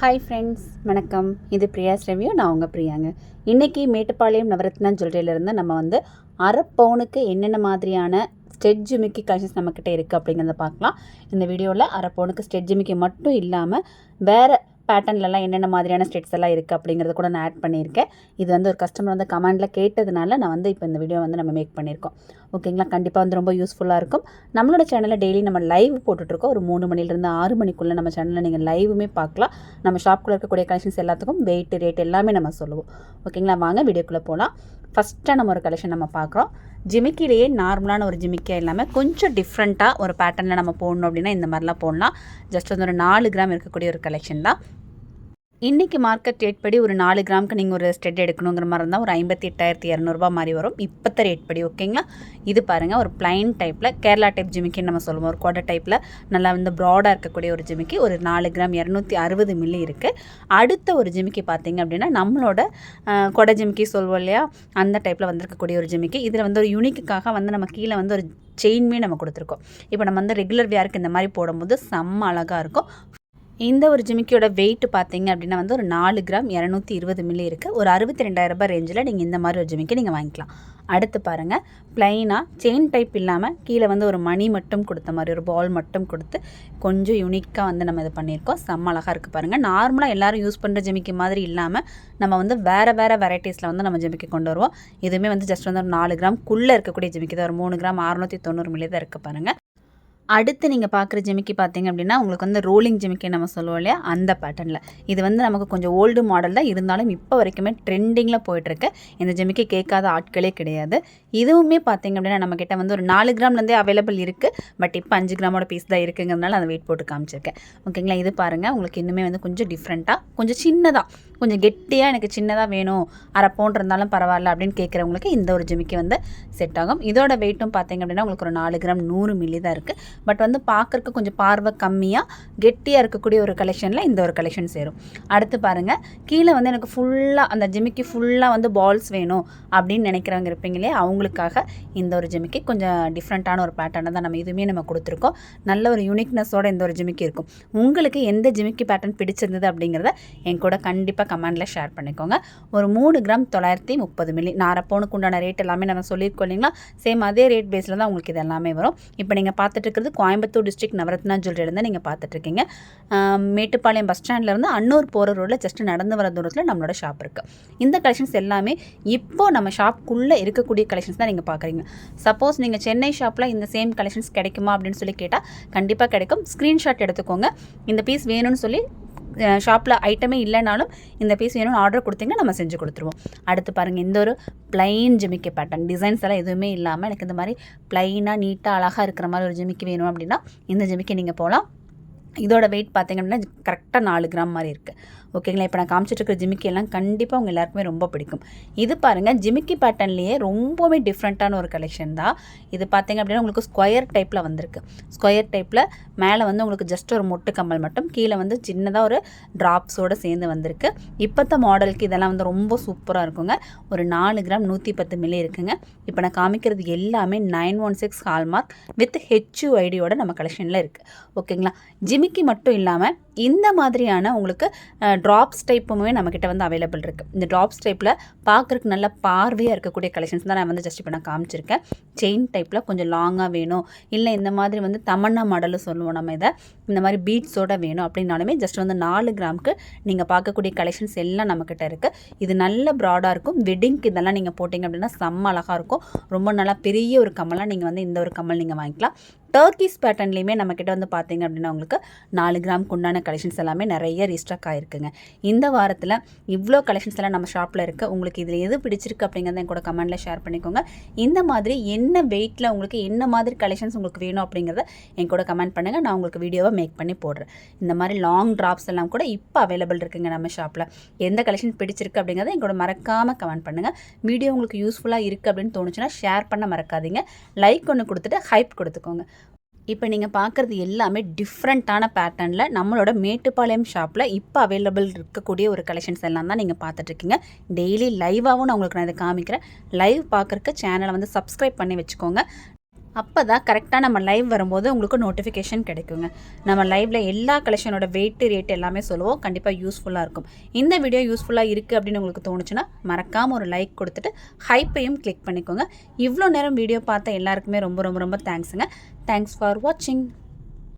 Hi friends வணக்கம். இது பிரியாஸ் review நான் உங்கள் பிரியாங்க. இன்றைக்கி மேட்டுப்பாளையம் நவரத்னா ஜுவல்லரியிலேருந்து நம்ம வந்து அரை பவுனுக்கு என்னென்ன மாதிரியான ஸ்டெட் ஜிமிக்கி கலெக்ஷன்ஸ் நம்மக்கிட்ட இருக்குது அப்படிங்கிறத பார்க்கலாம். இந்த வீடியோவில் அரை பவுனுக்கு ஸ்டெட் ஜிமிக்கி மட்டும் இல்லாமல் வேறு பேட்டர்ன்லலாம் என்னென்ன மாதிரியான ஸ்டெட்ஸ் எல்லாம் இருக்குது அப்படிங்கிறத கூட நான் ஆட் பண்ணியிருக்கேன். இது வந்து ஒரு கஸ்டமர் வந்து கமெண்டில் கேட்டதுனால நான் வந்து இப்போ இந்த வீடியோ வந்து நம்ம மேக் பண்ணியிருக்கோம். ஓகேங்களா கண்டிப்பாக வந்து ரொம்ப யூஸ்ஃபுல்லாக இருக்கும். நம்மளோட சேனலில் டெய்லி நம்ம லைவ் போட்டுட்ருக்கோம். ஒரு மூணு மணிலேருந்து ஆறு மணிக்குள்ளே நம்ம சேனலில் நீங்கள் லைவுமே பார்க்கலாம் நம்ம ஷாப்புக்குள்ளே இருக்கக்கூடிய கலெக்ஷன்ஸ் எல்லாத்துக்கும் வெயிட் ரேட் எல்லாமே நம்ம சொல்லுவோம். ஓகேங்களா வாங்க வீடியோக்குள்ளே போகலாம் ஃபஸ்ட்டாக நம்ம ஒரு கலெக்ஷன் நம்ம பார்க்குறோம் ஜிமிக்கிலேயே நார்மலான ஒரு ஜிமிக்கியாக இல்லாமல் கொஞ்சம் டிஃப்ரெண்ட்டாக ஒரு பேட்டர்னில் நம்ம போடணும் அப்படின்னா இந்த மாதிரிலாம் போடலாம். ஜஸ்ட் வந்து ஒரு நாலு கிராம் இருக்கக்கூடிய ஒரு கலெக்ஷன் தான். இன்றைக்கி மார்க்கெட் ரேட் படி ஒரு நாலு கிராமுக்கு நீங்கள் ஒரு ஸ்டெட் எடுக்கணுங்கிற மாதிரி இருந்தால் ஒரு ஐம்பத்தி எட்டாயிரத்தி இரநூறுபா மாதிரி வரும். இப்போத்த ரேட் படி ஓகேங்களா இது பாருங்கள் ஒரு பிளைன் டைப்பில் கேரளா டைப் ஜிமிக்கின்னு நம்ம சொல்லுவோம். ஒரு கொடை டைப்பில் நல்லா வந்து ப்ராடாக இருக்கக்கூடிய ஒரு ஜிமிக்கி ஒரு நாலு கிராம் இரநூத்தி அறுபது மில்லி இருக்குது அடுத்த ஒரு ஜிமிக்கி பார்த்தீங்க அப்படின்னா நம்மளோட கொடை ஜிமிக்கி சொல்லுவோம் இல்லையா? அந்த டைப்பில் வந்திருக்கக்கூடிய ஒரு ஜிமிக்கி. இதில் வந்து ஒரு யூனிக்குக்காக வந்து நம்ம கீழே வந்து ஒரு செயின்மே நம்ம கொடுத்துருக்கோம். இப்போ நம்ம வந்து ரெகுலர் வியாருக்கு இந்த மாதிரி போடும்போது செம்ம அழகாக இருக்கும். இந்த ஒரு ஜிமிக்கியோட வெயிட் பார்த்தீங்க அப்படின்னா வந்து ஒரு நாலு கிராம் இரநூத்தி இருபது மில்லி இருக்குது ஒரு அறுபத்தி ரெண்டாயிரம் ரூபாய் ரேஞ்சில் நீங்கள் இந்த மாதிரி ஒரு ஜிமிக்கி நீங்கள் வாங்கிக்கலாம். அடுத்து பாருங்கள் ப்ளைனாக செயின் டைப் இல்லாமல் கீழே வந்து ஒரு மணி மட்டும் கொடுத்த மாதிரி ஒரு பால் மட்டும் கொடுத்து கொஞ்சம் யூனிக்காக வந்து நம்ம இது பண்ணியிருக்கோம். செம்ம அழகாக இருக்குது பாருங்கள் நார்மலாக எல்லோரும் யூஸ் பண்ணுற ஜிமிக்கி மாதிரி இல்லாமல் நம்ம வந்து வேறு வேறு வெரைட்டிஸில் வந்து நம்ம ஜிமிக்கி கொண்டு வருவோம். இதுவுமே வந்து ஜஸ்ட் வந்து ஒரு நாலு கிராம் குள்ளே இருக்கக்கூடிய ஜிமிக்கி தான். ஒரு மூணு கிராம் அறுநூற்றி தொண்ணூறு மில்லி தான் இருக்குது பாருங்கள் அடுத்து நீங்கள் பார்க்குற ஜிமிக்கி பார்த்தீங்க அப்படின்னா உங்களுக்கு வந்து ரோலிங் ஜிமிக்கி நம்ம சொல்லுவோம் இல்லையா? அந்த பேட்டர்னில் இது வந்து நமக்கு கொஞ்சம் ஓல்டு மாடல் தான். இருந்தாலும் இப்போ வரைக்குமே ட்ரெண்டிங்கில் போயிட்டுருக்கு. இந்த ஜிமிக்கி கேட்காத ஆட்களே கிடையாது. இதுவுமே பார்த்தீங்க அப்படின்னா நம்மக்கிட்ட வந்து ஒரு நாலு கிராம்லேருந்தே அவைலபிள் இருக்குது பட் இப்போ அஞ்சு கிராமோட பீஸ் தான் இருக்குங்கிறதுனால அந்த வெயிட் போட்டு காமிச்சிருக்கேன். ஓகேங்களா இது பாருங்கள் உங்களுக்கு இன்னுமே வந்து கொஞ்சம் டிஃப்ரெண்ட்டாக கொஞ்சம் சின்னதாக கொஞ்சம் கெட்டியாக எனக்கு சின்னதாக வேணும். அரை பவுண்ட் இருந்தாலும் பரவாயில்ல அப்படின்னு கேட்குறவங்களுக்கு இந்த ஒரு ஜிமிக்கி வந்து செட் ஆகும். இதோட வெயிட்டும் பார்த்தீங்க அப்படின்னா உங்களுக்கு ஒரு நாலு கிராம் நூறு மில்லி தான் இருக்குது பட் வந்து பார்க்குறக்கு கொஞ்சம் பார்வை கம்மியாக கெட்டியாக இருக்கக்கூடிய ஒரு கலெக்ஷனில் இந்த ஒரு கலெக்ஷன் சேரும். அடுத்து பாருங்கள் கீழே வந்து எனக்கு ஃபுல்லாக அந்த ஜிமிக்கி ஃபுல்லாக வந்து பால்ஸ் வேணும் அப்படின்னு நினைக்கிறவங்க இருப்பீங்களே அவங்களுக்காக இந்த ஒரு ஜிமிக்கி கொஞ்சம் டிஃப்ரெண்ட்டான ஒரு பேட்டர்னை தான் நம்ம இதுவுமே நம்ம கொடுத்துருக்கோம். நல்ல ஒரு யூனிக்னஸோட இந்த ஒரு ஜிமிக்கி இருக்கும். உங்களுக்கு எந்த ஜிமிக்கி பேட்டர்ன் பிடிச்சிருந்தது அப்படிங்கிறத என் கூட கண்டிப்பாக கமெண்டில் ஷேர் பண்ணிக்கோங்க. ஒரு மூணு கிராம் தொள்ளாயிரத்தி முப்பது மில்லி நாரப்போனுக்கு உண்டான ரேட் எல்லாமே நம்ம சொல்லியிருக்கோம் இல்லைங்களா? சேம் அதே ரேட் பேஸில் தான் உங்களுக்கு இது எல்லாமே வரும். இப்போ நீங்கள் பார்த்துட்டு இருக்கிறது கோயம்புத்தூர் டிஸ்ட்ரிக்ட் நவரத்னா ஜுவல்லரியிலேருந்து நீங்கள் பார்த்துட்ருக்கீங்க. மேட்டுப்பாளையம் பஸ் ஸ்டாண்ட்லேருந்து அன்னூர் போகிற ரோட்டில் ஜஸ்ட் நடந்து வர தூரத்தில் நம்மளோட ஷாப் இருக்குது இந்த கலெக்ஷன்ஸ் எல்லாமே இப்போ நம்ம ஷாப்புக்குள்ளே இருக்கக்கூடிய கலெக்ஷன்ஸ் தான் நீங்கள் பார்க்குறீங்க. சப்போஸ் நீங்கள் சென்னை ஷாப்பில் இந்த சேம் கலெக்ஷன்ஸ் கிடைக்குமா அப்படின்னு சொல்லி கேட்டால் கண்டிப்பாக கிடைக்கும். ஸ்க்ரீன்ஷாட் எடுத்துக்கோங்க. இந்த பீஸ் வேணும்னு சொல்லி ஷாப்பில் ஐட்டமே இல்லைனாலும் இந்த பீஸ் வேணும்னு ஆர்டர் கொடுத்தீங்கன்னா நம்ம செஞ்சு கொடுத்துருவோம். அடுத்து பாருங்கள் இந்த ஒரு பிளைன் ஜிமிக்கி பேட்டர்ன் டிசைன்ஸ் எல்லாம் எதுவுமே இல்லாமல் எனக்கு இந்த மாதிரி பிளைனாக நீட்டாக அழகாக இருக்கிற மாதிரி ஒரு ஜிமிக்கி வேணும் அப்படின்னா இந்த ஜிமிக்கி நீங்கள் போகலாம் இதோட வெயிட் பார்த்தீங்க அப்படின்னா கரெக்டாக நாலு கிராம் மாதிரி இருக்குது ஓகேங்களா இப்போ நான் காமிச்சிட்டு இருக்கிற ஜிமிக்கி எல்லாம் கண்டிப்பாக உங்கள் எல்லாருக்குமே ரொம்ப பிடிக்கும். இது பாருங்கள் ஜிமிக்கி பேட்டர்ன்லேயே ரொம்பவே டிஃப்ரெண்ட்டான ஒரு கலெக்ஷன் தான். இது பார்த்தீங்க அப்படின்னா உங்களுக்கு ஸ்கொயர் டைப்பில் வந்திருக்கு. ஸ்கொயர் டைப்பில் மேலே வந்து உங்களுக்கு ஜஸ்ட் ஒரு மொட்டு கம்மல் மட்டும் கீழே வந்து சின்னதாக ஒரு ட்ராப்ஸோடு சேர்ந்து வந்திருக்கு. இப்போத்த மாடலுக்கு இதெல்லாம் வந்து ரொம்ப சூப்பராக இருக்குங்க. ஒரு நாலு கிராம் நூற்றி பத்து மில்லி இருக்குங்க. இப்போ நான் காமிக்கிறது எல்லாமே nine one six hallmark with HU ஐடியோட நம்ம கலெக்ஷனில் இருக்குது ஓகேங்களா ஜிமிக்கி மட்டும் இல்லாமல் இந்த மாதிரியான உங்களுக்கு ட்ராப்ஸ் டைப்புமே நம்மக்கிட்ட வந்து அவைலபிள் இருக்குது இந்த ட்ராப்ஸ் டைப்பில் பார்க்குறக்கு நல்ல பார்வையாக இருக்கக்கூடிய கலெக்ஷன்ஸ் தான் நான் வந்து ஜஸ்ட் இப்போ நான் காமிச்சிருக்கேன். செயின் டைப்பில் கொஞ்சம் லாங்காக வேணும். இல்லை இந்த மாதிரி வந்து தமன்னா மாடலும் சொல்லுவோம் நம்ம இதை. இந்த மாதிரி பீட்ஸோட வேணும் அப்படின்னாலுமே ஜஸ்ட் வந்து நாலு கிராமுக்கு நீங்கள் பார்க்கக்கூடிய கலெக்ஷன்ஸ் எல்லாம் நம்மக்கிட்ட இருக்குது இது நல்ல ப்ராடாக இருக்கும். வெட்டிங்க்கு இதெல்லாம் நீங்கள் போட்டிங்க அப்படின்னா செம்ம அழகாக இருக்கும். ரொம்ப நல்லா பெரிய ஒரு கம்மலாக நீங்கள் வந்து இந்த ஒரு கம்மல் நீங்கள் வாங்கிக்கலாம். டர்க்கிஸ் பேட்டர்ன்லேயுமே நம்மக்கிட்ட வந்து பார்த்தீங்க அப்படின்னா உங்களுக்கு நாலு கிராமுக்கு உண்டான கலெக்ஷன்ஸ் எல்லாமே நிறைய ரீஸ்டாக் ஆகிருக்குங்க இந்த வாரத்தில் இவ்வளோ கலெக்ஷன்ஸ் எல்லாம் நம்ம ஷாப்பில் இருக்குது உங்களுக்கு இதில் எது பிடிச்சிருக்கு அப்படிங்கிறத என் கூட கமெண்ட்டில் ஷேர் பண்ணிக்கோங்க. இந்த மாதிரி என்ன வெயிட்டில் உங்களுக்கு என்ன மாதிரி கலெக்ஷன்ஸ் உங்களுக்கு வேணும் அப்படிங்கிறத என் கூட கமெண்ட் பண்ணுங்கள் நான் உங்களுக்கு வீடியோவை மேக் பண்ணி போடுறேன். இந்த மாதிரி லாங் ட்ராப்ஸ் எல்லாம் கூட இப்போ அவைலபிள் இருக்குங்க நம்ம ஷாப்பில் எந்த கலெக்ஷன் பிடிச்சிருக்கு அப்படிங்கிறத என் கூட மறக்காமல் கமெண்ட் பண்ணுங்கள் வீடியோ உங்களுக்கு யூஸ்ஃபுல்லாக இருக்குது அப்படின்னு தோணுச்சுன்னா ஷேர் பண்ண மறக்காதீங்க. லைக் ஒன்று கொடுத்துட்டு ஹைப் கொடுத்துக்கோங்க. இப்போ நீங்கள் பார்க்குறது எல்லாமே டிஃப்ரெண்ட்டான பேட்டர்னில் நம்மளோட மேட்டுப்பாளையம் ஷாப்பில் இப்போ அவைலபிள் இருக்கக்கூடிய ஒரு கலெக்ஷன்ஸ் எல்லாம் தான் நீங்கள் பார்த்துட்ருக்கீங்க டெய்லி லைவாகவும் நான் உங்களுக்கு நான் இதை காமிக்கிறேன். லைவ் பார்க்குறக்கு சேனலை வந்து சப்ஸ்கிரைப் பண்ணி வச்சுக்கோங்க. அப்போ தான் கரெக்டாக நம்ம லைவ் வரும்போது உங்களுக்கு நோட்டிஃபிகேஷன் கிடைக்குங்க. நம்ம லைவில் எல்லா கலெக்ஷனோட வெயிட்டு ரேட் எல்லாமே சொல்லுவோம். கண்டிப்பாக யூஸ்ஃபுல்லாக இருக்கும். இந்த வீடியோ யூஸ்ஃபுல்லாக இருக்குது அப்படின்னு உங்களுக்கு தோணுச்சுன்னா மறக்காமல் ஒரு லைக் கொடுத்துட்டு ஹைப்பையும் கிளிக் பண்ணிக்கோங்க. இவ்வளோ நேரம் வீடியோ பார்த்த எல்லாருக்குமே ரொம்ப ரொம்ப ரொம்ப தேங்க்ஸுங்க தேங்க்ஸ் ஃபார் வாட்சிங்